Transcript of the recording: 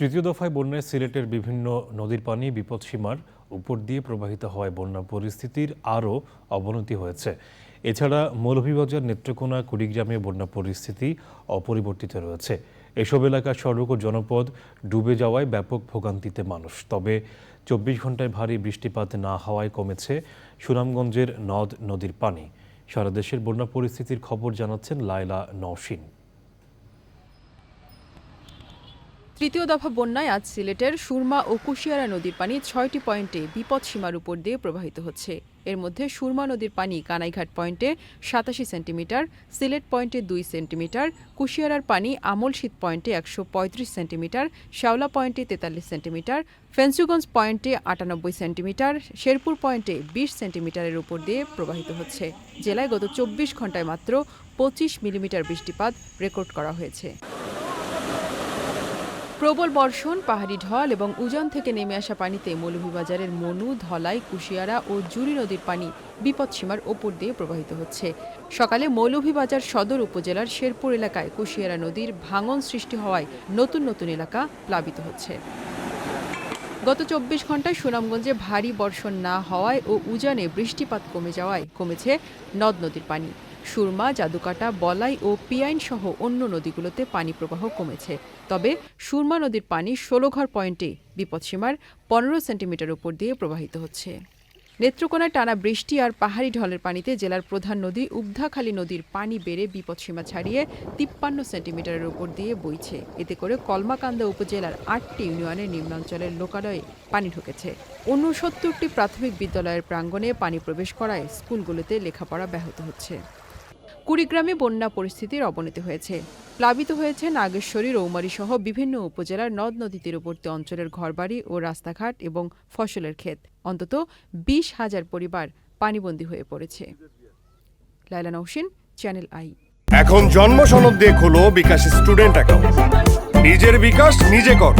তৃতীয় দফায় বন্যায় সিলেটের বিভিন্ন নদীর পানি বিপদসীমার উপর দিয়ে প্রবাহিত হওয়ায় বন্যা পরিস্থিতির আরও অবনতি হয়েছে। এছাড়া মৌলভীবাজার নেত্রকোনা কুড়িগ্রামে বন্যা পরিস্থিতি অপরিবর্তিত রয়েছে। এসব এলাকার সড়ক ও জনপদ ডুবে যাওয়ায় ব্যাপক ভোগান্তিতে মানুষ। তবে চব্বিশ ঘন্টায় ভারী বৃষ্টিপাত না হওয়ায় কমেছে সুনামগঞ্জের নদ নদীর পানি। সারা দেশের বন্যা পরিস্থিতির খবর জানাচ্ছেন লায়লা নওশিন। তৃতীয় দফা বন্যায় আজ সিলেটের সুরমা ও কুশিয়ারা নদীর পানি ছয়টি পয়েন্টে বিপদ সীমার উপর দিয়ে প্রবাহিত হচ্ছে। এর মধ্যে সুরমা নদীর পানি কানাইঘাট পয়েন্টে সাতাশি সেন্টিমিটার, সিলেট পয়েন্টে দুই সেন্টিমিটার, কুশিয়ারার পানি আমলশীত পয়েন্টে একশো পঁয়ত্রিশ সেন্টিমিটার শাওলা পয়েন্টে তেতাল্লিশ সেন্টিমিটার, ফেন্সুগঞ্জ পয়েন্টে আটানব্বই সেন্টিমিটার, শেরপুর পয়েন্টে বিশ সেন্টিমিটারের উপর দিয়ে প্রবাহিত হচ্ছে। জেলায় গত চব্বিশ ঘন্টায় মাত্র পঁচিশ মিলিমিটার বৃষ্টিপাত রেকর্ড করা হয়েছে। প্রবল বর্ষণ, পাহাড়ি ঢল এবং উজান থেকে নেমে আসা পানিতে মৌলভীবাজারের মনু, ধলাই, কুশিয়ারা ও জুরি নদীর পানি বিপদসীমার ওপর দিয়ে প্রবাহিত হচ্ছে। সকালে মৌলভীবাজার সদর উপজেলার শেরপুর এলাকায় কুশিয়ারা নদীর ভাঙন সৃষ্টি হওয়ায় নতুন নতুন এলাকা প্লাবিত হচ্ছে। গত চব্বিশ ঘন্টায় সুনামগঞ্জে ভারী বর্ষণ না হওয়ায় ও উজানে বৃষ্টিপাত কমে যাওয়ায় কমেছে নদ নদীর পানি। সুরমা, জাদুকাটা, বলাই ও পিয়াইন সহ অন্য নদীগুলোতে পানি প্রবাহ কমেছে। তবে সুরমা নদীর পানি ষোলোঘর পয়েন্টে বিপদসীমার পনেরো সেন্টিমিটার উপর দিয়ে প্রবাহিত হচ্ছে। নেত্রকোনায় টানা বৃষ্টি আর পাহাড়ি ঢলের পানিতে জেলার প্রধান নদী উবধাখালী নদীর পানি বেড়ে বিপদসীমা ছাড়িয়ে তিপ্পান্ন সেন্টিমিটারের উপর দিয়ে বইছে। এতে করে কলমাকান্দা উপজেলার আটটি ইউনিয়নের নিম্নাঞ্চলের লোকালয়ে পানি ঢুকেছে। উনসত্তরটি প্রাথমিক বিদ্যালয়ের প্রাঙ্গণে পানি প্রবেশ করায় স্কুলগুলোতে লেখাপড়া ব্যাহত হচ্ছে। কুড়িগ্রামে বন্যা পরিস্থিতির অবনতি হয়েছে। প্লাবিত হয়েছে নাগেশ্বরী, রৌমারী সহ বিভিন্ন উপজেলার নদ নদী তীরবর্তী অঞ্চলের ঘরবাড়ি ও রাস্তাঘাট এবং ফসলের ক্ষেত। অন্তত বিশ হাজার পরিবার পানিবন্দী হয়ে পড়েছে। Laila Nousin channel I. এখন জন্ম সনদ দিয়ে খোলো বিকাশ স্টুডেন্ট অ্যাকাউন্ট। নিজের বিকাশ নিজে কর।